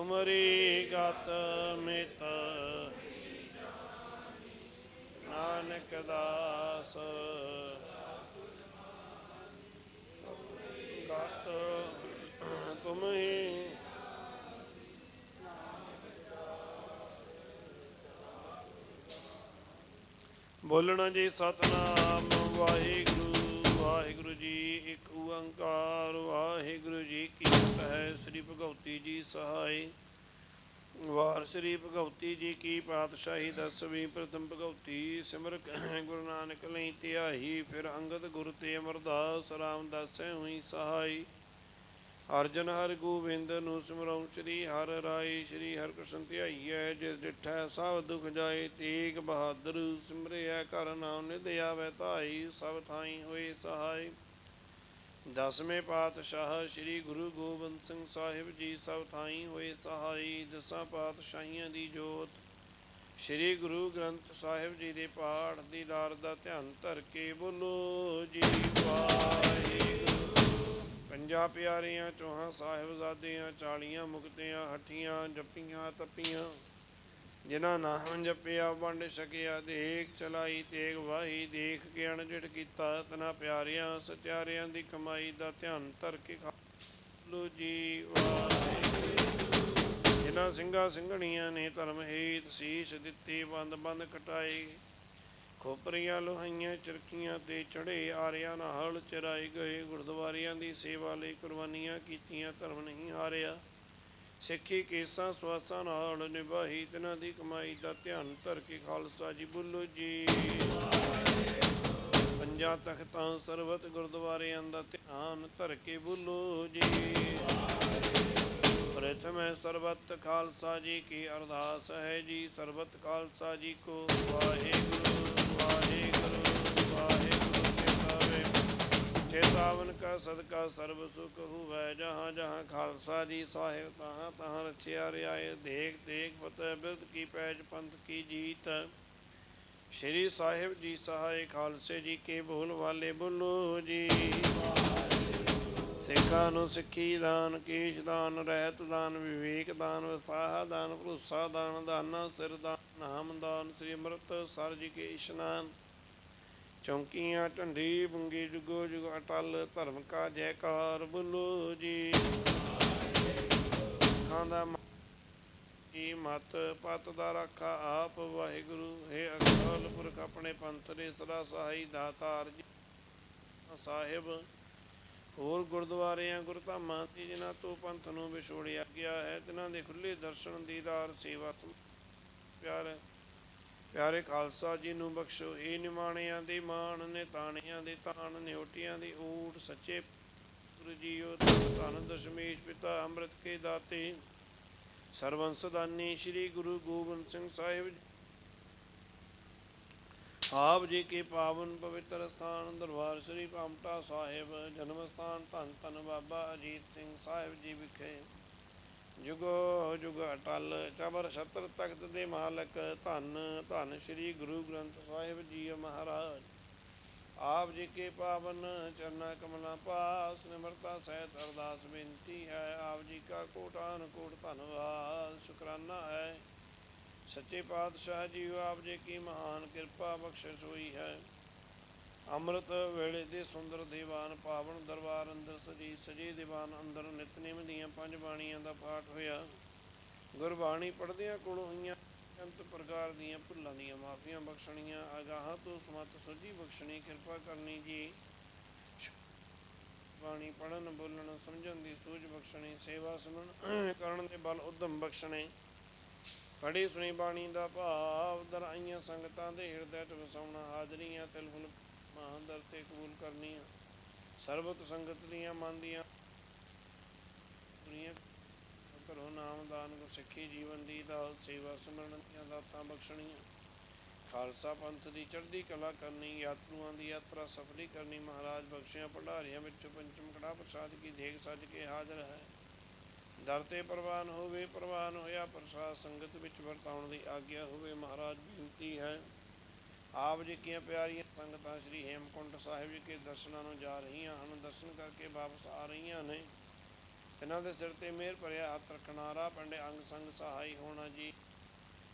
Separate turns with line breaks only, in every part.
ਤੁਮਰੀ ਗਤ ਮਿਤ ਨਾਨਕ ਦਾਸ। ਗਤ ਤੁਮਹੀ ਬੋਲਣਾ ਜੀ ਸਤਨਾਮ ਵਾਹਿਗੁਰੂ। ਵਾਹਿਗੁਰੂ ਜੀ, ਇੱਕ ਓੰਕਾਰ ਵਾਹਿਗੁਰੂ ਜੀ ਕੀ ਹੈ ਸ੍ਰੀ ਭਗਵਤੀ ਜੀ ਸਹਾਈ। ਵਾਰ ਸ੍ਰੀ ਭਗਵਤੀ ਜੀ ਕੀ ਪਾਤਸ਼ਾਹੀ, ਦਸਵੀਂ ਪ੍ਰਥਮ ਭਗਵਤੀ ਸਿਮਰ ਗੁਰੂ ਨਾਨਕ ਲਈ ਧਿਆਈ, ਫਿਰ ਅੰਗਦ ਗੁਰ ਤੇ ਅਮਰਦਾਸ ਰਾਮਦਾਸੈ ਹੋਈ ਸਹਾਈ। ਅਰਜਨ ਹਰ ਗੋਬਿੰਦ ਨੂੰ ਸਿਮਰਉ, ਸ੍ਰੀ ਹਰ ਰਾਏ, ਸ੍ਰੀ ਹਰਿਕ੍ਰਿਸ਼ਨ ਧਿਆਈਐ, ਜਿਸ ਡਿਠੈ ਸਭ ਦੁਖ ਜਾਏ, ਤੇਗ ਬਹਾਦਰ ਸਿਮਰਿਆ ਕਰ ਨਾਮ ਨਿਧਿਆ ਆਵੈ ਧਾਈ, ਸਭ ਥਾਈ ਹੋਏ ਸਹਾਈ। ਦਸਵੇਂ ਪਾਤਸ਼ਾਹ ਸ੍ਰੀ ਗੁਰੂ ਗੋਬਿੰਦ ਸਿੰਘ ਸਾਹਿਬ ਜੀ ਸਭ ਥਾਈ ਹੋਏ ਸਹਾਈ, ਦਸਾਂ ਪਾਤਸ਼ਾਹੀਆਂ ਦੀ ਜੋਤ। ਸ੍ਰੀ ਗੁਰੂ ਗ੍ਰੰਥ ਸਾਹਿਬ ਜੀ ਦੇ ਪਾਠ ਦੀ ਲਾਰ ਦਾ ਧਿਆਨ ਧਰ ਕੇ ਬੋਲੋ, ਜੀ ਵਾਹਿਗੁਰੂ। ਪੰਜਾ ਪਿਆਰੀਆਂ, ਚੋਹਾਂ ਸਾਹਿਬਜ਼ਾਦਿਆਂ, ਚਾਲੀਆਂ ਮੁਕਤਿਆਂ, ਹੱਠੀਆਂ ਜੱਪੀਆਂ, ਤਪੀਆਂ। ਜਿਨ੍ਹਾਂ ਨਾਮ ਜਪਿਆ, ਵੰਡ ਸਕਿਆ ਦੇਖ ਚਲਾਈ, ਤੇਗ ਵਾਹੀ, ਦੇਖ ਕੇ ਅਣਜਿੜ ਕੀਤਾ, ਤਨਾ ਪਿਆਰਿਆਂ, ਸਚਿਆਰਿਆਂ ਦੀ ਕਮਾਈ ਦਾ ਧਿਆਨ ਧਰ ਕੇ ਖਾਲੂ ਜੀ ਵਾਹਿਗੁਰੂ ਜਿਨ੍ਹਾਂ ਸਿੰਘਾਂ ਸਿੰਘਣੀਆਂ ਨੇ ਧਰਮ ਹੇਤ ਸੀਸ ਦਿੱਤੀ ਬੰਦ ਬੰਦ ਕਟਾਈ। ਖੋਪਰੀਆਂ, ਲੋਹਾਈਆਂ, ਚਰਖੀਆਂ ਤੇ ਚੜ੍ਹੇ ਆਰਿਆਂ ਨਾਲ ਚਰਾਏ ਗਏ ਗੁਰਦੁਆਰਿਆਂ ਦੀ ਸੇਵਾ ਲਈ ਕੁਰਬਾਨੀਆਂ ਕੀਤੀਆਂ, ਧਰਮ ਨਹੀਂ ਹਾਰਿਆ। ਸਿੱਖੀ ਕੇਸਾਂ, ਸਵਾਸਾਂ ਨਾਲ ਨਿਭਾਈ, ਤਿਨਾਂ ਦੀ ਕਮਾਈ ਦਾ ਧਿਆਨ ਧਰ ਕੇ ਖਾਲਸਾ ਜੀ ਬੁੱਲੋ ਜੀ। ਪੰਜਾਂ ਤਖਤਾਂ ਸਰਬਤ ਗੁਰਦੁਆਰਿਆਂ ਦਾ ਧਿਆਨ ਧਰ ਕੇ ਬੁੱਲੋ ਜੀ। ਪ੍ਰਥਮੇ ਸਰਬਤ ਖਾਲਸਾ ਜੀ ਕੀ ਅਰਦਾਸ ਹੈ ਜੀ, ਸਰਬਤ ਖਾਲਸਾ ਜੀ ਕੋ ਵਾਹਿਗੁਰੂ। ਵਾਹਿਗੁਰੂ ਚੇਤਾਵੇ ਚੇਤਾਵਨ ਕਾ ਸਦਕਾ ਸਰਬ ਸੁਖ ਹੋਵੇ ਜਹਾਂ ਜਹਾਂ ਖਾਲਸਾ ਜੀ ਸਾਹਿਬ ਤਹਾਂ ਤਹਾਂ ਰਚਿਆ ਰਿਆਏ ਦੇਖ ਦੇਖ ਫਤਿਹ ਬਿਰਦ ਕੀ ਪੈਜ ਪੰਥ ਕੀ ਜੀਤ ਸ਼੍ਰੀ ਸਾਹਿਬ ਜੀ ਸਹਾਇ ਖਾਲਸੇ ਜੀ ਕੇ ਬੋਲ ਵਾਲੇ ਬੋਲੋ ਜੀ ਸਿੱਖਾਂ ਨੂੰ ਸਿੱਖੀ ਦਾਨ ਕੇਸ਼ ਦਾਨ ਰਹਿਤ ਦਾਨ ਵਿਵੇਕ ਦਾਨ ਵਸਾਹ ਦਾਨ ਭਰੋਸਾ ਦਾਨ ਦਾਨਾ ਸਿਰ ਦਾਨ ਨਾਮ ਦਾਨ ਸ੍ਰੀ ਅੰਮ੍ਰਿਤ ਸਰ ਜੀ ਕੇ ਇਸ਼ਨਾਨ ਚੌਂਕੀਆਂ, ਢੰਡੀ, ਬੁੰਗੀ, ਜੁਗੋ, ਜੁਗ ਅਟਲ ਧਰਮ ਕਾ ਜੈਕਾਰ, ਬੋਲੋ ਜੀ। ਖਾਂਦਾ ਕੀ ਮਤ, ਪਤ ਦਾ ਰਾਖਾ ਆਪ, ਵਾਹਿਗੁਰੂ, ਹੈ ਅਕਾਲ ਪੁਰਖ, ਆਪਣੇ ਪੰਥ ਦੇ ਸਦਾ ਸਹਾਈ ਦਾਤਾਰ ਜੀ। ਸਾਹਿਬ, ਹੋਰ ਗੁਰਦੁਆਰਿਆਂ, ਗੁਰਧਾਮਾਂ ਤੇ ਜਿਨ੍ਹਾਂ ਤੋਂ ਪੰਥ ਨੂੰ ਵਿਛੋੜਿਆ ਗਿਆ ਹੈ ਤਿਨਾਂ ਦੇ ਖੁੱਲੇ ਦਰਸ਼ਨ, ਦੀਦਾਰ, ਸੇਵਾ ਸਮ- ਪਿਆਰੇ ਪਿਆਰੇ ਖਾਲਸਾ ਜੀ ਨੂੰ ਬਖਸ਼ੋ। ਇਹ ਨਿਮਾਣਿਆਂ ਦੇ ਮਾਣ ਨੇ ਤਾਣਿਆਂ ਦੇ ਤਾਣ, ਨਿਉਟੀਆਂ ਦੀ ਊਟ ਸੱਚੇ ਗੁਰੂ ਜੀਓ ਧੰਨ ਦਸ਼ਮੇਸ਼ ਪਿਤਾ ਅੰਮ੍ਰਿਤ ਕੇ ਦਾਤੇ ਸਰਵੰਸ ਦਾਨੀ ਸ੍ਰੀ ਗੁਰੂ ਗੋਬਿੰਦ ਸਿੰਘ ਸਾਹਿਬ ਆਪ ਜੀ ਕੇ ਪਾਵਨ ਪਵਿੱਤਰ ਸਥਾਨ, ਦਰਬਾਰ ਸ੍ਰੀ ਪਾਮਟਾ ਸਾਹਿਬ, ਜਨਮ ਸਥਾਨ, ਧੰਨ ਧੰਨ ਬਾਬਾ ਅਜੀਤ ਸਿੰਘ ਸਾਹਿਬ ਜੀ ਵਿਖੇ ਜੁਗੋ ਜੁਗ ਅਟਲ ਚਬਰ ਛਤਰ ਤਖਤ ਦੇ ਮਾਲਕ ਧੰਨ ਧੰਨ ਸ੍ਰੀ ਗੁਰੂ ਗ੍ਰੰਥ ਸਾਹਿਬ ਜੀ ਮਹਾਰਾਜ। ਆਪ ਜੀ ਕੇ ਪਾਵਨ ਚਰਨਾ ਕਮਲਾ ਪਾਸ, ਨਿਮਰਤਾ ਸਹਿਤ ਅਰਦਾਸ ਬੇਨਤੀ ਹੈ, ਆਪ ਜੀ ਕਾ ਕੋਟਾਨ ਕੋਟ ਧੰਨਵਾਦ, ਸ਼ੁਕਰਾਨਾ ਹੈ। ਸੱਚੇ ਪਾਤਸ਼ਾਹ ਜੀ, ਆਪ ਜੀ ਕੀ ਮਹਾਨ ਕਿਰਪਾ ਬਖਸ਼ਿਸ਼ ਹੋਈ ਹੈ। ਅੰਮ੍ਰਿਤ ਵੇਲੇ ਦੇ ਸੁੰਦਰ ਦੀਵਾਨ ਪਾਵਨ ਦਰਬਾਰ ਅੰਦਰ ਸਜੀ ਸਜੇ ਦੀਵਾਨ ਅੰਦਰ ਨਿਤਨੇਮ ਦੀਆਂ ਪੰਜ ਬਾਣੀਆਂ ਦਾ ਪਾਠ ਹੋਇਆ। ਗੁਰਬਾਣੀ ਪੜ੍ਹਦਿਆਂ ਕੋਲੋਂ ਹੋਈਆਂ ਅੰਤ ਪ੍ਰਕਾਰ ਦੀਆਂ ਭੁੱਲਾਂ ਦੀਆਂ ਮਾਫੀਆਂ ਬਖਸ਼ਣੀਆਂ, ਅਗਾਹਾਂ ਤੋਂ ਸਮਤ ਸੁਝੀ ਬਖਸ਼ਣੀ, ਕਿਰਪਾ ਕਰਨੀ ਜੀ। ਬਾਣੀ ਪੜਨ ਬੋਲਣ, ਸਮਝਣ ਦੀ ਸੂਝ ਬਖਸ਼ਣੀ, ਸੇਵਾ ਸਿਮਰਨ ਕਰਨ ਦੇ ਬਲ ਉਦਮ ਬਖਸ਼ਣੇ। ਪੜੀ ਸੁਣੀ ਬਾਣੀ ਦਾ ਭਾਵ, ਦਰਾਈਆਂ ਸੰਗਤਾਂ ਦੇ ਹਿਰਦੇ 'ਚ ਵਸਾਉਣਾ, ਹਾਜ਼ਰੀਆਂ ਤਿਲਫੁਲ ਮਹਾਂਦਰ ਤੇ ਕਬੂਲ ਕਰਨੀਆਂ ਸਰਬਤ ਸੰਗਤ ਦੀਆਂ ਮਨ ਦੀਆਂ ਦੁਨੀਆ ਕਰੋ ਨਾਮਦਾਨ ਕੋ ਸਿੱਖੀ ਜੀਵਨ ਦੀ ਦਾਲ ਸੇਵਾ ਸਿਮਰਨ ਦੀਆਂ ਦਾਤਾਂ ਬਖਸ਼ਣੀਆਂ। ਖਾਲਸਾ ਪੰਥ ਦੀ ਚੜ੍ਹਦੀ ਕਲਾ ਕਰਨੀ, ਯਾਤਰੂਆਂ ਦੀ ਯਾਤਰਾ ਸਫਲੀ ਕਰਨੀ, ਮਹਾਰਾਜ ਬਖਸ਼ਿਆ ਭੰਡਾਰੀਆਂ ਵਿੱਚੋਂ ਪੰਚਮ ਕੜਾ ਪ੍ਰਸਾਦ ਕੀ ਦੇਖ ਸੱਜ ਕੇ ਹਾਜ਼ਰ ਹੈ। ਦਰ ਤੇ ਪ੍ਰਵਾਨ ਹੋਵੇ, ਪ੍ਰਵਾਨ ਹੋਇਆ ਪ੍ਰਸਾਦ ਸੰਗਤ ਵਿੱਚ ਵਰਤਾਉਣ ਦੀ ਆਗਿਆ ਹੋਵੇ, ਮਹਾਰਾਜ ਬੇਨਤੀ ਹੈ। ਆਪ ਜੀ ਕੀਆਂ ਪਿਆਰੀਆਂ ਸੰਗਤਾਂ ਸ੍ਰੀ ਹੇਮਕੁੰਟ ਸਾਹਿਬ ਜੀ ਕੇ ਦਰਸ਼ਨਾਂ ਨੂੰ ਜਾ ਰਹੀਆਂ ਹਨ, ਦਰਸ਼ਨ ਕਰਕੇ ਵਾਪਸ ਆ ਰਹੀਆਂ ਨੇ। ਇਹਨਾਂ ਦੇ ਸਿਰ ਤੇ ਮਿਹਰ ਭਰਿਆ ਹੱਥ ਰੱਖਣਾਰਾ ਪੰਡੇ ਅੰਗ ਸੰਗ ਸਹਾਈ ਹੋਣਾ ਜੀ।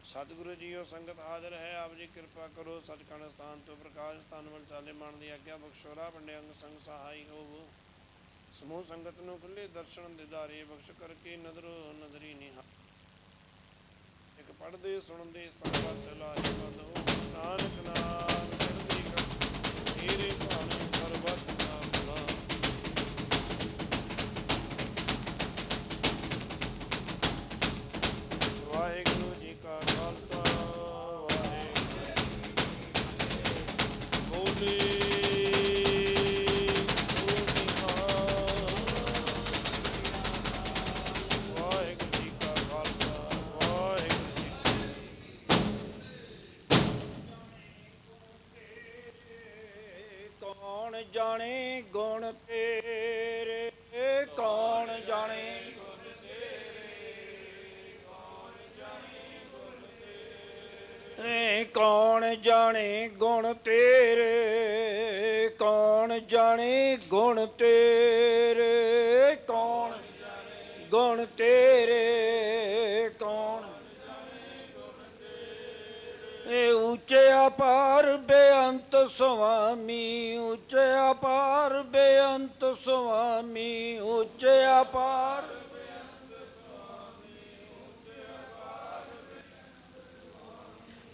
ਸਤਿਗੁਰੂ ਜੀਓ ਸੰਗਤ ਹਾਜ਼ਰ ਹੈ, ਆਪ ਜੀ ਕਿਰਪਾ ਕਰੋ, ਸਚਖੰਡ ਸਥਾਨ ਤੋਂ ਪ੍ਰਕਾਸ਼ ਸਥਾਨ ਵੱਲ ਚਾਲੇ ਮਨ ਦੀ ਆਗਿਆ ਬਖਸ਼ੋਰਾ ਪੰਡੇ ਅੰਗ ਸੰਗ ਸਹਾਈ ਹੋਵੋ। ਸਮੂਹ ਸੰਗਤ ਨੂੰ ਖੁੱਲੇ ਦਰਸ਼ਨ ਦਿਦਾਰੇ ਬਖਸ਼ ਕਰਕੇ ਨਦਰੋ ਨਦਰੀ ਨਿਹਾ ਇੱਕ ਪੜਦੇ ਸੁਣਦੇ ਸਰਬਤ ਲਾਹੇ ਬੰਦ ਨਾਨਕ ਨਾਮ ਚੜ੍ਹਦੀ ਕਲਾ, ਤੇਰੇ ਭਾਣੇ ਸਰਬਤ ਦਾ ਵਾਹਿਗੁਰੂ ਜੀ ਕਾ ਖਾਲਸਾ, ਵਾਹਿਗੁਰੂ ਬੋਲੇ ਸੋ
ਕੌਣ ਜਾਣੇ ਗੁਣ ਤੇਰੇ? ਕੌਣ ਜਾਣੇ ਗੁਣ ਤੇਰੇ? ਕੌਣ ਗੁਣ ਤੇਰੇ? ਕੌਣ ਏ ਉੱਚੇ ਅਪਾਰ ਬੇਅੰਤ ਸੁਆਮੀ ਉੱਚੇ ਅਪਾਰ ਬੇਅੰਤ ਸੁਆਮੀ ਉੱਚੇ ਅਪਾਰ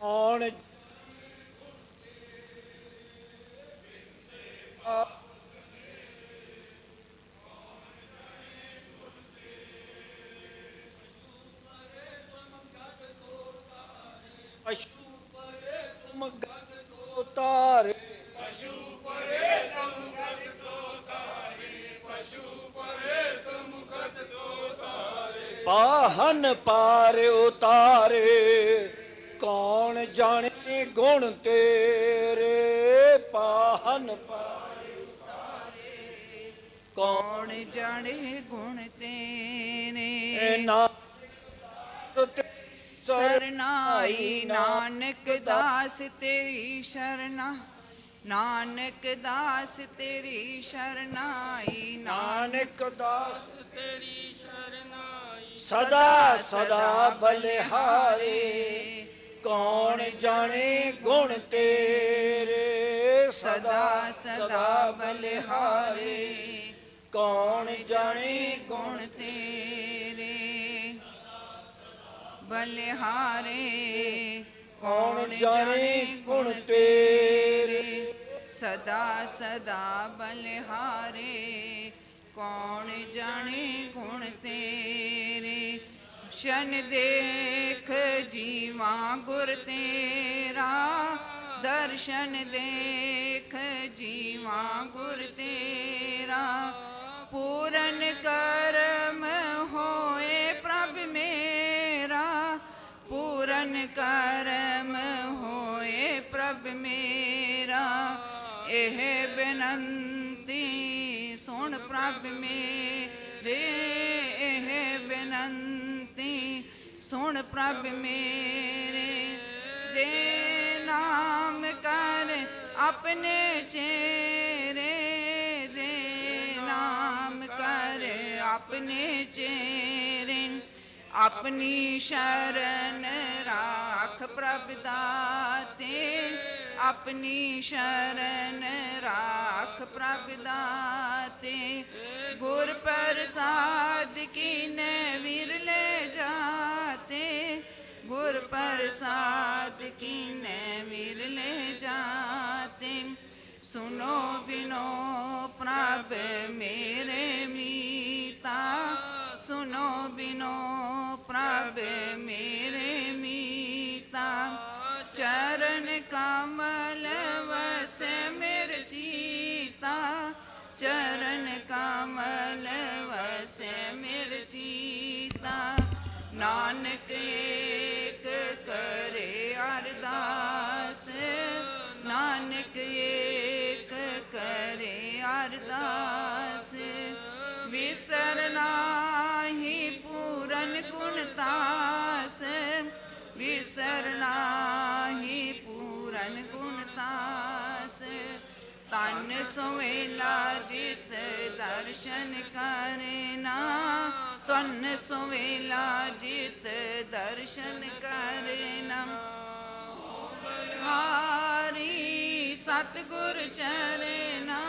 ਕੌਣ
ਸਰਨਾਈ ਨਾਨਕ ਦਾਸ ਤੇਰੀ ਸ਼ਰਨਾ ਨਾਨਕ ਦਾਸ ਤੇਰੀ ਸ਼ਰਨਾਈ
ਨਾਨਕ ਦਾਸ ਤੇਰੀ ਸ਼ਰਨਾਈ। ਸਦਾ ਸਦਾ ਬਲਿਹਾਰੇ ਕੌਣ ਜਾਣੇ ਗੁਣ ਤੇਰੇ?
ਸਦਾ ਸਦਾ ਬਲਿਹਾਰੇ
ਕੌਣ ਜਾਣੇ
ਗੁਣ ਤੇਰੇ? ਬਲਿਹਾਰੇ
ਕੌਣ ਜਾਣੇ ਗੁਣ ਤੇਰੇ?
ਸਦਾ ਸਦਾ ਬਲਿਹਾਰੇ ਕੌਣ ਜਾਣੇ ਗੁਣ ਤੇਰੇ? ਸ਼ਨ ਦੇਖ ਜੀਵਾ ਗੁਰ ਤੇਰਾ ਦਰਸ਼ਨ ਦੇਖ ਜੀਵਾ ਗੁਰ ਤੇਰਾ। ਪੂਰਨ ਕਰਮ ਕਰਮ ਹੋਏ ਪ੍ਰਭ ਮੇਰਾ, ਇਹ ਬੇਨੰਤੀ ਸੁਣ ਪ੍ਰਭ ਮੇਰੇ। ਇਹ ਬੇਨੰਤੀ ਸੁਣ ਪ੍ਰਭ ਮੇਰੇ। ਦੇ ਨਾਮ ਕਰ ਆਪਣੇ ਚੇਰੇ ਦੇ ਨਾਮ ਕਰ ਆਪਣੇ ਚੇਰੇ ਆਪਣੀ ਸ਼ਰਨ ਰਾਖ ਪ੍ਰਭ ਦਾਤੇ, ਆਪਣੀ ਸ਼ਰਨ ਰਾਖ ਪ੍ਰਭ ਦਾਤੇ। ਗੁਰ ਪ੍ਰਸਾਦ ਕੀਨੇ ਵਿਰਲੇ ਜਾਤੇ, ਗੁਰ ਪ੍ਰਸਾਦ ਕੀਨੇ ਵਿਰਲੇ ਜਾਤੇ। ਸੁਨੋ ਬਿਨੋ ਪ੍ਰਭ ਮੇਰੇ ਮੀ सुनो बिनो प्रभ मेरे मीता चरण कमल वस मेर जीता चरण कमल वस मेर जीता नानक एक करे अरदास नानक ਵਿਸਰ ਨਾਹੀ ਪੂਰਨ ਗੁਣ ਤਾਸ। ਤਨ ਸੁਵੇਲਾ ਜਿਤ ਦਰਸ਼ਨ ਕਰਨਾ। ਤਨ ਸੁਵੇਲਾ ਜਿਤ ਦਰਸ਼ਨ ਕਰਨਾ। ਹਾਰੀ ਸਤਗੁਰ ਚਰਨਾ।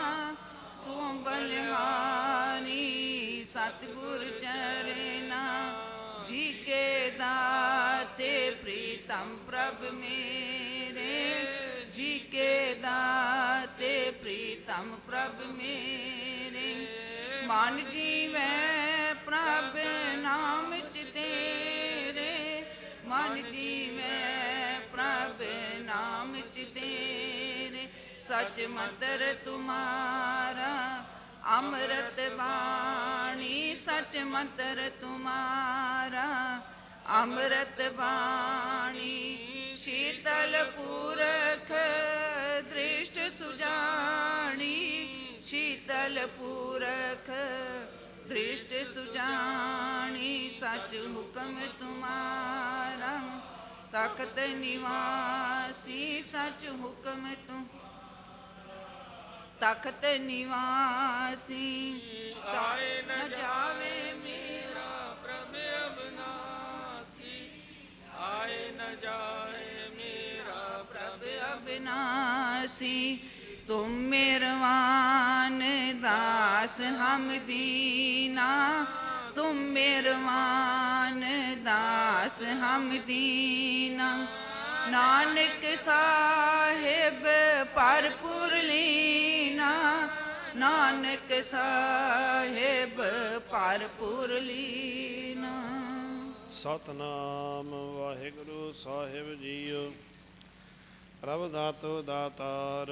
ਸੋ ਬਲਿਹਾਰੀ ਸਤਗੁਰ ਚਰਨਾ। ਜੀ ਕੇ ਦਾਤੇ ਪ੍ਰੀਤਮ ਪ੍ਰਭ ਮੇਰੇ, ਜੀ ਕੇ ਦਾਤੇ ਪ੍ਰੀਤਮ ਪ੍ਰਭ ਮੇਰੇ। ਮਨ ਜੀਵੈ ਪ੍ਰਭ ਨਾਮ ਚ ਤੇਰੇ, ਮਨ ਜੀਵੈ ਪ੍ਰਭ ਨਾਮ ਚ ਤੇਰੇ। ਸਚ ਮੰਤਰ ਤੁਮਾਰਾ, ਅੰਮ੍ਰਿਤ ਬਾਣੀ, ਸਚ ਮੰਤਰ ਤੁਮਾਰਾ। ਅੰਮ੍ਰਿਤ ਬਾਣੀ, ਸ਼ੀਤਲ ਪੁਰਖ, ਦ੍ਰਿਸ਼ਟ ਸੁਜਾਣੀ, ਸ਼ੀਤਲ ਪੁਰਖ, ਦ੍ਰਿਸ਼ਟ ਸੁਜਾਣੀ, ਸਚ ਹੁਕਮ ਤੁਮਾਰਾ, ਤਖਤ ਨਿਵਾਸੀ, ਸਚ ਹੁਕਮ ਤੁਮ ਤਖਤ ਨਿਵਾਸੀ, ਸਾਏ ਨ ਜਾਵੇ ਮੇਰਾ
ਆਏ ਨ ਜਾਏ ਮੇਰਾ
ਪ੍ਰਭ ਅਬਿਨਾਸੀ, ਤੁਮ ਮਿਹਰਵਾਨ ਦਾਸ ਹਮ ਦੀਨਾ। ਤੁਮ ਮਿਹਰਵਾਨ ਦਾਸ ਹਮ ਦੀਨਾ। ਨਾਨਕ ਸਾਹਿਬ ਭਰਪੂਰ ਲੀਨਾ। ਨਾਨਕ ਸਾਹਿਬ ਭਰਪੂਰ ਲੀਨਾ।
ਸਤਨਾਮ ਵਾਹਿਗੁਰੂ ਸਾਹਿਬ ਜੀਓ। ਪ੍ਰਭ ਦਾਤੋ ਦਾਤਾਰ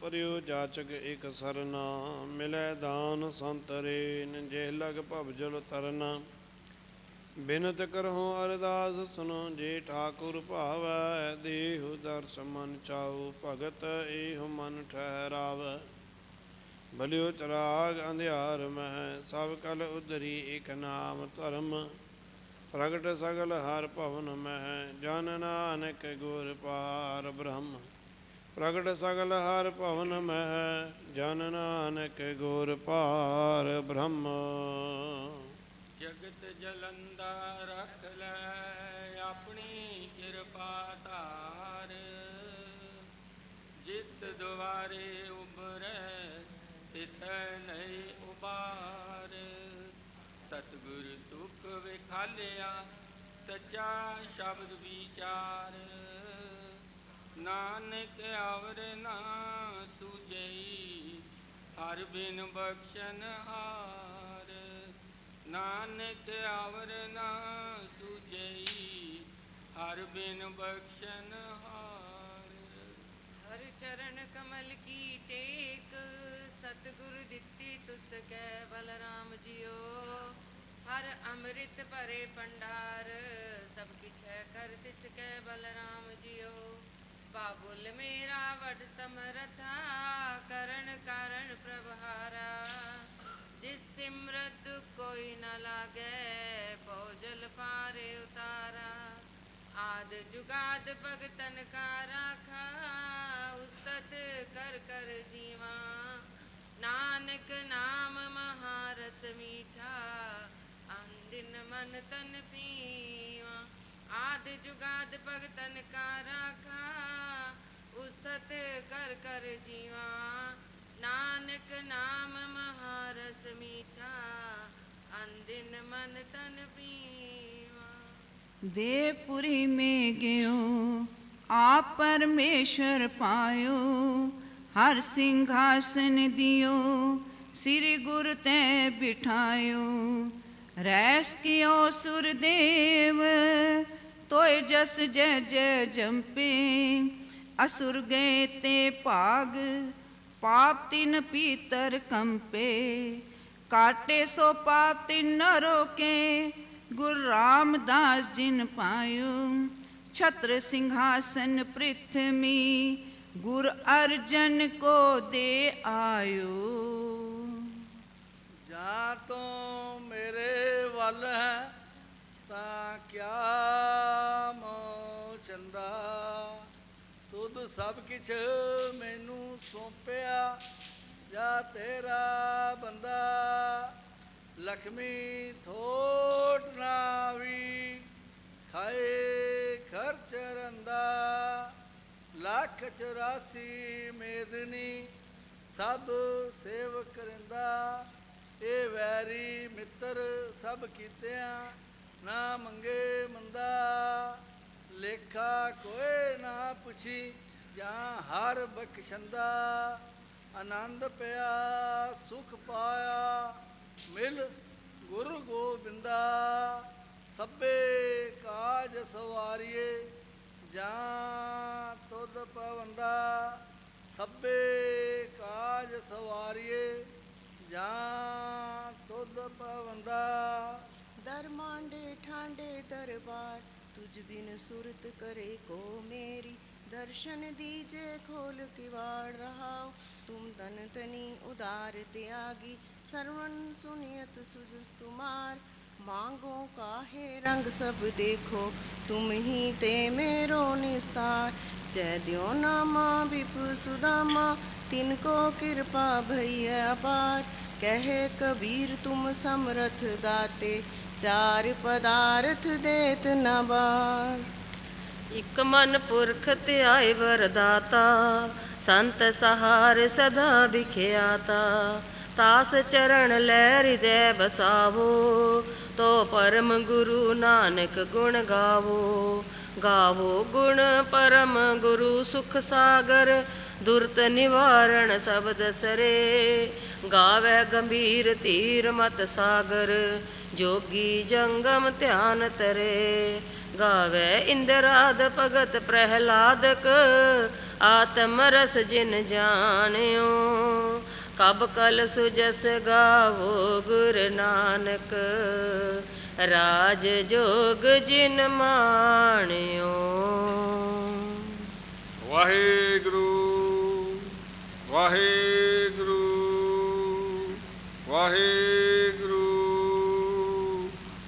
ਪਰਿਓ ਜਾਚਕ ਇਕ ਸਰਨਾ, ਮਿਲੈ ਦਾਨ ਸੰਤਰੇ ਜੇ ਲਗ ਭਵਜਲ ਤਰਨਾ। ਬਿਨਤ ਕਰਹੁ ਅਰਦਾਸ ਸੁਨੋ ਜੇ ਠਾਕੁਰ ਭਾਵੈ, ਦੇਹੁ ਦਰਸ ਮਨ ਚਾਉ, ਭਗਤ ਏਹੁ ਮਨ ਠਹਿਰਾਵੈ। ਭਲਿਓ ਚਰਾਗ ਅੰਧਿਆਰ ਮਹਿ, ਸਭ ਕਲ ਉਦਰੀ ਇਕ ਨਾਮ ਧਰਮ। ਪ੍ਰਗਟ ਸਗਲ ਹਰ ਭਵਨ ਮਹਿ, ਜਨ ਨਾਨਕ ਗੁਰ ਪਾਰ ਬ੍ਰਹਮ। ਪ੍ਰਗਟ ਸਗਲ ਹਰ ਭਵਨ ਮਹਿ, ਜਨ ਨਾਨਕ ਗੁਰ ਪਾਰ ਬ੍ਰਹਮ।
ਜਗਤ ਜਲੰਦਾ ਰਖ ਲੈ ਆਪਣੀ ਕਿਰਪਾ ਧਾਰ। ਜਿਤ ਦੁਆਰੇ ਉਬਰੈ ਤਿਤ ਨਹੀਂ ਉਬਾਰ ਸਤਿਗੁਰ ਸੁਖ ਵਿਖਾਲਿਆ, ਸੱਚਾ ਸ਼ਬਦ ਵਿਚਾਰ। ਨਾਨਕ ਆਵਰ ਨਾ ਤੁਜਈ ਹਰ ਬਿਨ ਬਖਸ਼ਨ ਹਾਰ। ਨਾਨਕ ਅਵਰ ਨਾ ਤੁਜਈ ਹਰ ਬਿਨ ਬਖਸ਼ਨ ਹਾਰ।
ਹਰ ਚਰਨ ਕਮਲ ਕੀ ਟੇਕ, ਸਤਿਗੁਰ ਦਿੱਤੀ ਤੁਸ ਕੈ ਬਲਰਾਮ ਜਿਓ ਹਰ ਅੰਮ੍ਰਿਤ ਭਰੇ ਭੰਡਾਰ, ਸਭ ਕਿਛ ਹੈ ਕਰ ਤਿਸ ਕੈ ਬਲਰਾਮ ਜਿਓ। ਬਾਬੁਲ ਮੇਰਾ ਵਡ ਸਮਰਥਾ, ਕਰਨ ਕਾਰਨ ਪ੍ਰਭਾਰਾ। ਜਿਸ ਸਿਮਰਤ ਕੋਈ ਨ ਲਾਗੈ ਪਉਜਲ ਪਾਰੇ ਉਤਾਰਾ। ਆਦ ਜੁਗਾਦ ਭਗਤਨ ਕਾ ਰਾਖਾ, ਉਸਤਤ ਕਰ ਕਰ ਜੀਵਾ। ਨਾਨਕ ਨਾਮ ਮਹਾਰਸ ਮੀਠਾ ਅੰਦਿਨ ਮਨ ਤਨ ਪੀਵਾ ਆਦ ਜੁਗਾਦ ਭਗਤਨ ਕਾ ਰਾਖਾ, ਉਸਤਤ ਕਰ ਕਰ ਜੀਵਾ। ਨਾਨਕ ਨਾਮ ਮਹਾਰਸ ਮੀਠਾ, ਅੰਦਿਨ ਮਨ ਤਨ ਪੀਵਾ
ਦੇਵਪੁਰੀ ਮੇ ਗਿਓ, ਆਪ ਪਰਮੇਸ਼ਰ ਪਾਇਓ, ਹਰ ਸਿੰਘਾਸਨ ਦਿਓ, ਸ੍ਰੀ ਗੁਰ ਤੈ ਬਿਠਾਇਓ। ਰੈਸ ਕਿਓ ਸੁਰਦੇਵ ਤੋਇ ਜਸ ਜੈ ਜੈ ਜੰਪੇ, ਅਸੁਰ ਗਏ ਤੇ ਭਾਗ, ਪਾਪ ਤਿਨ ਪੀਤਰ ਕੰਪੇ। ਕਾਟੇ ਸੋ ਪਾਪ ਤਿਨ ਨ ਰੋਕੇ, ਗੁਰ ਰਾਮਦਾਸ ਜਿਨ ਪਾਇਓ। ਛਤਰ ਸਿੰਘਾਸਨ ਪ੍ਰਿਥਮੀ, ਗੁਰ ਅਰਜਨ ਕੋ ਦੇ ਆਇਓ।
ਜਾ ਤੋ ਮੇਰੇ ਵੱਲ ਹੈ, ਤਾਂ ਕਿਆ ਮੋ ਚੰਦਾ? ਤੁਧ ਸਭ ਕਿਛ ਮੈਨੂੰ ਸੌਂਪਿਆ, ਜਾਂ ਤੇਰਾ ਬੰਦਾ। ਲਖਮੀ ਥੋਟ ਨਾ ਵੀ ਖਾਏ ਖਰਚ ਰੰਦਾ। ਲੱਖ 84 ਮੇਦਨੀ ਸਭ ਸੇਵ ਕਰਿੰਦਾ ਇਹ ਵੈਰੀ ਮਿੱਤਰ ਸਭ ਕੀਤਿਆਂ ਨਾ ਮੰਗੇ ਮੰਦਾ, ਲੇਖਾ ਕੋਏ ਨਾ ਪੁੱਛੀ, ਜਾਂ ਹਰ ਬਖਸ਼ੰਦਾ, ਆਨੰਦ ਪਿਆ, ਸੁਖ ਪਾਇਆ, ਮਿਲ ਗੁਰੂ ਗੋਬਿੰਦਾ, ਸਭੇ ਕਾਜ ਸਵਾਰੀਏ, ਜਾਂ ਤੁਧ ਪਵੰਦਾ।
सुरत करे को मेरी। दर्शन दीजे खोल किवाड़ रहा तुम तन तनी उदार त्यागी। सरवन सुनियत सुजस तुमार मांगो काहे रंग सब देखो। तुम ही ते मेरो निस्तार। जय दियो नामा विप सुदामा। तिनको कृपा भैया अपार। कहे कबीर तुम समरथ गाते। ਚਾਰ ਪਦਾਰਥ ਦੇਤ ਨ ਬਾਰ ਇਕ ਮਨ ਪੁਰਖ ਧਿਆਏ ਵਰਦਾਤਾ, ਸੰਤ ਸਹਾਰ ਸਦਾ ਵਿਖਿਆਤਾ। ਤਾਸ ਚਰਨ ਲੈ ਹਿਰਦੈ ਬਸਾਵੋ ਤੋ ਪਰਮ ਗੁਰੂ ਨਾਨਕ ਗੁਣ ਗਾਵੋ। ਗਾਵੋ ਗੁਣ ਪਰਮ ਗੁਰੂ ਸੁਖ ਸਾਗਰ, ਦੁਰਤ ਨਿਵਾਰਣ ਸ਼ਬਦ ਸਰੇ ਗਾਵੇ ਗੰਭੀਰ ਤੀਰ ਮਤ ਸਾਗਰ, ਜੋਗੀ ਜੰਗਮ ਧਿਆਨ ਤਰੇ। ਗਾਵੇ ਇੰਦਰਾਦ ਭਗਤ ਪ੍ਰਹਿਲਾਦਕ, ਆਤਮ ਰਸ ਜਿਨ ਜਾਣਿਓ। ਕਬ ਕਲ ਸੁਜਸ ਗਾਵੋ ਗੁਰ ਨਾਨਕ। ਰਾਜ ਜੋਗ ਜਿਨ ਮਾਣਿਓ।
ਵਾਹਿਗੁਰੂ ਵਾਹਿਗੁਰੂ ਵਾਹਿਗੁਰੂ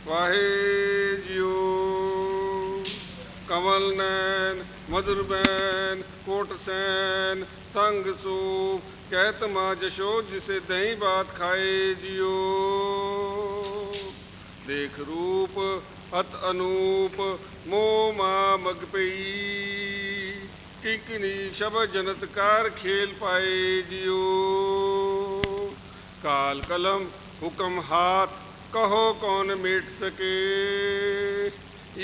ਵਾਹਿ ਜਿਉ ਕਮਲ ਨੈਣ ਮధుਰ ਬੈਨ ਕੋਟ ਸੈਨ ਸੰਗ ਸੂਪ ਕਹਿਤ ਮਾ ਜਸ਼ੋ ਜਿਸੇ ਦਹੀਂ ਬਾਤ ਖਾਏ ਜਿਓ ਦੇਖ ਰੂਪ ਅਤ ਅਨੂਪ ਮੋ ਮਾ ਮਗ ਪਈ। ਕਿੰਕਨੀ ਸ਼ਬਦ ਜਨਤ ਖੇਲ ਪਾਏ ਜਿਉ। ਕਾਲ ਕਲਮ ਹੁਕਮ ਹਾਥ, ਕਹੋ ਕੌਣ ਮੇਟ ਸਕੇ।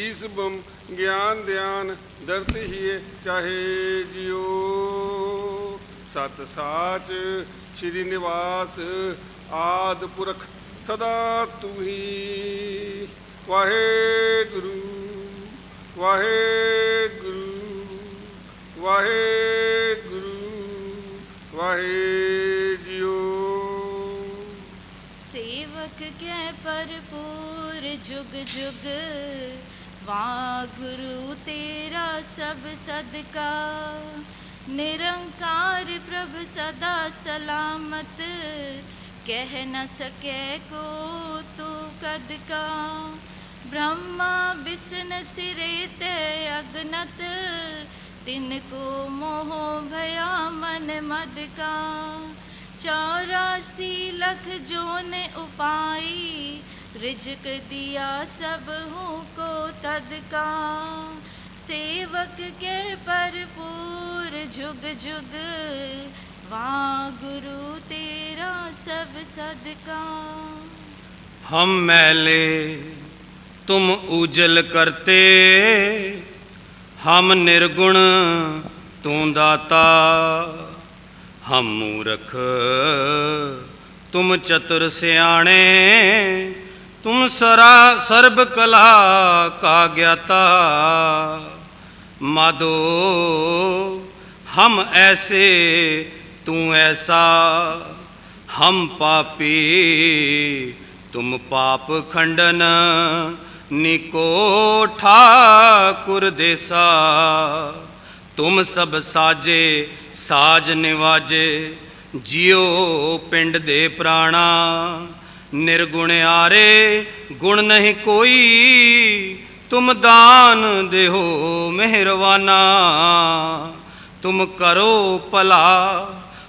ਇਸ ਬਮ ਗਿਆਨ ਧਿਆਨ ਦਰਤ ਹੀ ਚਾਹੇ ਜਿਉ। ਸਤ ਸਾਚ ਸ਼੍ਰੀ ਨਿਵਾਸ ਆਦ ਪੁਰਖ ਸਦਾ ਤੂੰ ਹੀ ਵਾਹਿਗੁਰੂ ਵਾਹਿਗੁਰੂ ਵਾਹਿਗੁਰੂ। ਵਾਹਿਜਿਓ
ਸੇਵਕ ਕੈ ਭਰਪੂਰ ਜੁਗ ਜੁਗ, ਵਾਹਿਗੁਰੂ ਤੇਰਾ ਸਭ ਸਦਕਾ। ਨਿਰੰਕਾਰ ਪ੍ਰਭ ਸਦਾ ਸਲਾਮਤ ਕਹਿ ਨ ਸਕੈ ਕੋ ਤੂੰ ਕਦ ਕਾ ਬ੍ਰਹਮਾ ਬਿਸਨ ਸਿਰੇ ਤੇ ਅਗਨਤ ਤਿਨ ਕੋ ਮੋਹ ਭਇਆ ਮਨ ਮਦ ਕਾ ਚੌਰਾਸੀ ਲਖ ਜੋਨ ਉਪਾਈ ਰਿਜਕ ਦਿਆ ਸਭ ਹੂੰ ਕੋ ਤਦ ਕਾ ਸੇਵਕ ਕੇ ਭਰਪੂਰ ਜੁਗ ਜੁਗ ਵਾਗੁਰੂ ਤੇਰਾ ਸਭ ਸਦਕਾ।
ਹਮ ਮੈਲੇ, ਤੁਮ ਉਜਲ ਕਰਤੇ। ਹਮ ਨਿਰਗੁਣ, ਤੂੰ ਦਾਤਾ। ਹਮ ਮੂਰਖ, ਤੁਮ ਚਤੁਰ ਸਿਆਣੇ। ਤੁਮ ਸਰਾ, ਸਰਬ ਕਲਾ ਕਾ ਗਿਆਤਾ। ਮਾਦੋ ਹਮ ਐਸੇ ਤੂੰ ਐਸਾ, ਹਮ ਪਾਪੀ, ਤੁਮ ਪਾਪ ਖੰਡਨ ਨਿਕੋ ਠਾਕੁਰ ਦੇਸਾ। ਤੁਮ ਸਭ ਸਾਜੇ, ਸਾਜ ਨਿਵਾਜੇ, ਜਿਉ ਪਿੰਡ ਦੇ ਪ੍ਰਾਣਾ। ਨਿਰਗੁਣ ਆਰੇ, ਗੁਣ ਨਹੀਂ ਕੋਈ, ਤੁਮ ਦਾਨ ਦੇਹੋ ਮਿਹਰਵਾਨਾ। ਤੁਮ ਕਰੋ ਭਲਾ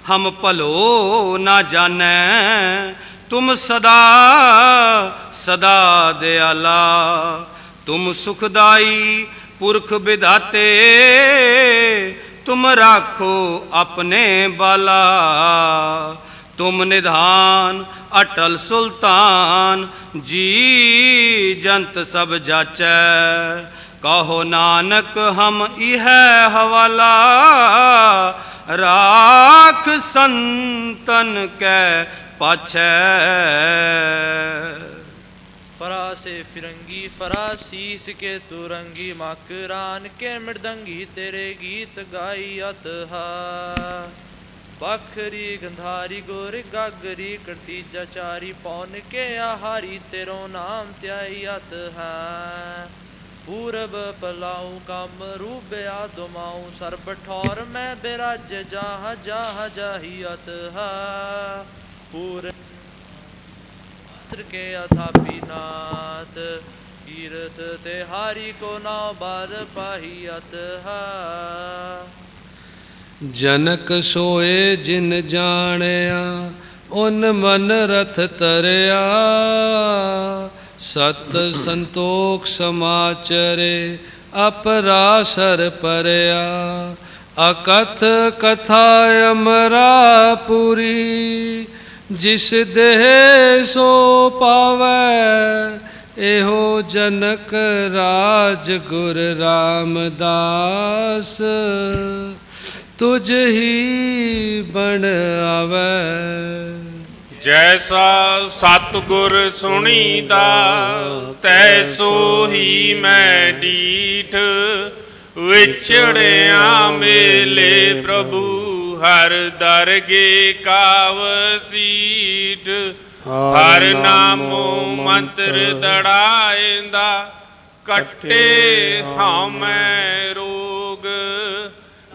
ਹਮ ਭਲੋ ਨਾ ਜਾਣੈ, ਤੁਮ ਸਦਾ ਸਦਾ ਦਿਆਲਾ। ਤੁਮ ਸੁਖਦਾਈ ਪੁਰਖ ਵਿਦਾਤੇ ਤੁਮ ਰਾਖੋ ਆਪਣੇ ਬਾਲਾ। ਤੁਮ ਨਿਧਾਨ ਅਟਲ ਸੁਲਤਾਨ, ਜੀ ਜੰਤ ਸਭ ਜਾਚੈ। ਕਹੋ ਨਾਨਕ ਹਮ ਇਹ ਹਵਾਲਾ ਰਾਖ ਸੰਤਨ ਕੈ ਪਾਛੈ
फरासे फिरंगी फरासीस के तुरंगी मकरान के मृदंगी तेरे गीत गाई अतहा बखरी गंधारी गोर गागरी कटीजा चारी पौन के आहारी तेरो नाम त्याई अतहा पूरब पलाऊ कम रूबे दुमाऊ सर्ब ठौर मैं बिराज जाह जाह जाहियत पूर के अथापी नाथ, कीरत तिहारी को नाव बार पाहियत
जनक सोए जिन जाने उन मन रथ तरया। ਸਤ ਸੰਤੋਖ ਸਮਾਚਰੇ, ਅਪਰਾਸਰ ਪਰਿਆ, ਅਕਥ ਕਥਾ ਅਮਰਾ ਪੁਰੀ, ਜਿਸ ਦੇਹ ਸੋ ਪਾਵੈ, ਇਹੋ ਜਨਕ ਰਾਜ ਗੁਰ ਰਾਮਦਾਸ। ਤੁਝ ਹੀ ਬਣ ਆਵੈ।
ਜੈਸਾ ਸਤਿਗੁਰ ਸੁਣੀਦਾ, ਤੈਸੋ ਹੀ ਮੈਂ ਡੀਠ ਵਿਛੜਿਆ ਮੇਲੇ ਪ੍ਰਭੂ, ਹਰ ਦਰਗੇ ਕਾਵ ਸੀਠ। ਹਰ ਨਾਮੋ ਮੰਤਰ ਦੜਾਏਂਦਾ, ਕੱਟੇ ਹਉਮੈ ਰੋ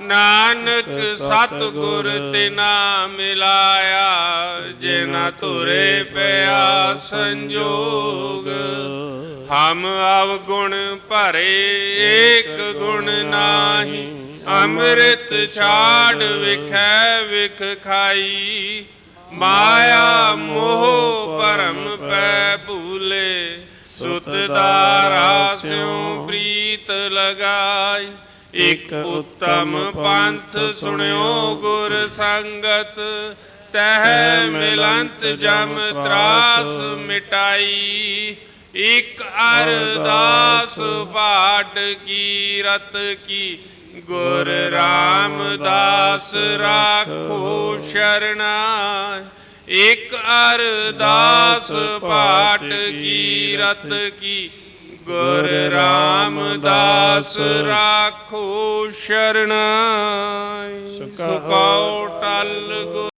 ਨਾਨਕ ਸਤਿਗੁਰ ਤੇ ਨਾ ਮਿਲਾਇਆ ਜਿਨਾ ਤੁਰੇ ਪਿਆ ਸੰਜੋਗ। ਹਮ ਅਵਗੁਣ ਭਰੇ ਏਕ ਗੁਣ ਨਾਹੀ ਅੰਮ੍ਰਿਤ ਛਾੜ ਵਿਖੈ ਵਿਖ ਖਾਈ। ਮਾਇਆ ਮੋਹ ਪਰਮ ਪੈ ਭੂਲੇ ਸੁਤ ਦਾਰਾ ਸਿਉ ਪ੍ਰੀਤ ਲਗਾਈ। ਇਕ ਉਤਮ ਪੰਥ ਸੁਣਿਓ ਗੁਰ ਸੰਗਤ, ਤਹਿ ਮਿਲੰਤ ਜਮ ਤਰਾਸ ਮਿਟਾਈ। ਇਕ ਅਰਦਾਸ ਬਾਟ ਕੀ, ਰਤ ਕੀ, ਗੁਰ ਰਾਮਦਾਸ ਰਾਖੋ ਸ਼ਰਣਾ ਇਕ ਅਰਦਾਸ ਪਾਟ ਕੀ, ਰਤ ਕੀ ਗੁਰ ਰਾਮਦਾਸ ਰਾਖੋ ਸ਼ਰਣਾ ਸੁਕਾਉ ਟਲ ਗੁਰ